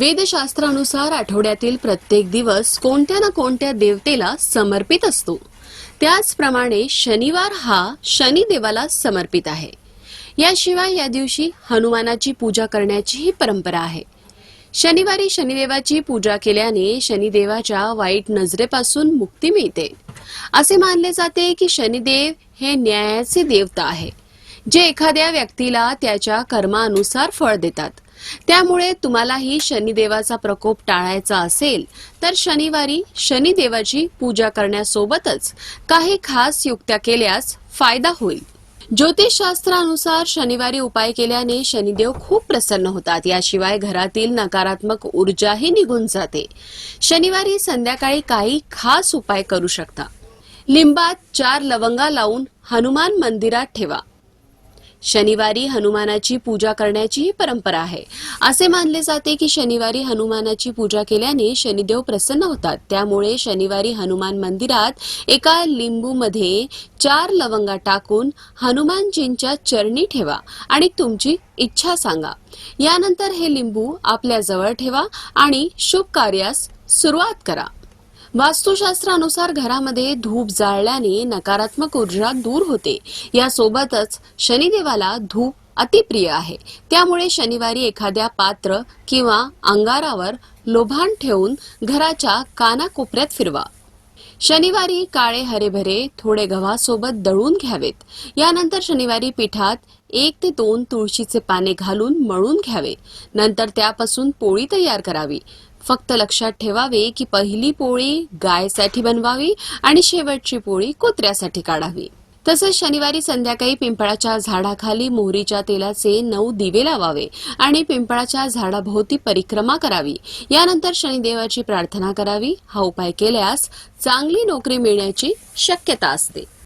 वेदशास्त्रानुसार आठवड्यातील प्रत्येक दिवस कोणत्या ना कोणत्या देवतेला समर्पित असतो. त्याचप्रमाणे शनिवार हा शनिदेवाला समर्पित आहे. याशिवाय या दिवशी हनुमानाची पूजा करण्याचीही परंपरा आहे. शनिवारी शनिदेवाची पूजा केल्याने शनिदेवाच्या वाईट नजरेपासून मुक्ती मिळते. असे मानले जाते की शनिदेव हे न्यायाचे देवता आहे. जे एखाद्या व्यक्तीला त्याच्या कर्मानुसार फळ देतात. त्यामुळे तुम्हालाही शनिदेवाचा प्रकोप टाळायचा असेल तर शनिवारी शनिदेवाची पूजा करण्यासोबतच काही खास युक्त्या केल्यास फायदा होईल. ज्योतिषशास्त्रानुसार शनिवारी उपाय केल्याने शनिदेव खूप प्रसन्न होतात. याशिवाय घरातील नकारात्मक ऊर्जाही निघून जाते. शनिवारी संध्याकाळी काही खास उपाय करू शकता. लिंबात चार लवंगा लावून हनुमान मंदिरात ठेवा. शनिवारी हनुमानाची पूजा करण्याचीही परंपरा आहे. असे मानले जाते की शनिवारी हनुमानाची पूजा केल्याने शनिदेव प्रसन्न होतात. त्यामुळे शनिवारी हनुमान मंदिरात एका लिंबूमध्ये चार लवंगा टाकून हनुमानजींच्या चरणी ठेवा आणि तुमची इच्छा सांगा. यानंतर हे लिंबू आपल्या जवळ ठेवा आणि शुभ कार्यास सुरुवात करा. वास्तुशास्त्रानुसार घरामध्ये धूप जाळल्याने नकारात्मक ऊर्जा दूर होते. यासोबतच शनिदेवाला धूप अतिप्रिय आहे. त्यामुळे शनिवारी एखाद्या पात्र किंवा अंगारावर लोभान ठेवून घराच्या कानाकोपऱ्यात फिरवा. शनिवारी काळे हरेभरे थोडे गव्हासोबत दळून घ्यावेत. यानंतर शनिवारी पिठात एक ते दोन तुळशीचे पाने घालून मळून घ्यावे. नंतर त्यापासून पोळी तयार करावी. फक्त लक्षात ठेवावे की पहिली पोळी गायसाठी बनवावी आणि शेवटची पोळी कुत्र्यासाठी काढावी. तसंच शनिवारी संध्याकाळी पिंपळाच्या झाडाखाली मोहरीच्या तेलाचे नऊ दिवे लावावे आणि पिंपळाच्या झाडाभोवती परिक्रमा करावी. यानंतर शनिदेवाची प्रार्थना करावी. हा उपाय केल्यास चांगली नोकरी मिळण्याची शक्यता असते.